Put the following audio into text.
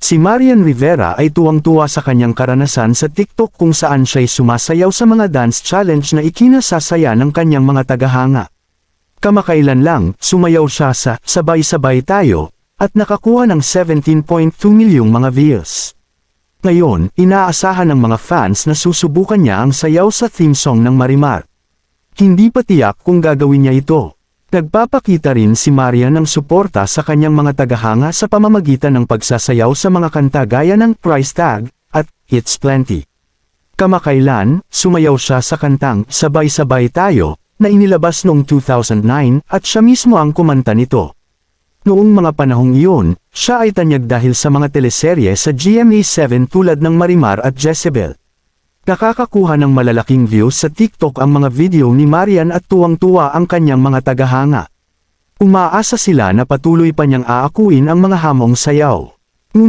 Si Marian Rivera ay tuwang-tuwa sa kanyang karanasan sa TikTok kung saan siya'y sumasayaw sa mga dance challenge na ikinasasaya ng kanyang mga tagahanga. Kamakailan lang, sumayaw siya sa Sabay-Sabay Tayo, at nakakuha ng 17.2 milyong mga views. Ngayon, inaasahan ng mga fans na susubukan niya ang sayaw sa theme song ng Marimar. Hindi pa tiyak kung gagawin niya ito. Nagpapakita rin si Maria ng suporta sa kanyang mga tagahanga sa pamamagitan ng pagsasayaw sa mga kanta gaya ng Price Tag at It's Plenty. Kamakailan, sumayaw siya sa kantang Sabay-Sabay Tayo na inilabas noong 2009 at siya mismo ang kumanta nito. Noong mga panahong iyon, siya ay tanyag dahil sa mga teleserye sa GMA7 tulad ng Marimar at Jezebel. Nakakakuha ng malalaking views sa TikTok ang mga video ni Marian at tuwang-tuwa ang kanyang mga tagahanga. Umaasa sila na patuloy pa niyang aakuin ang mga hamong sayaw. Ngunit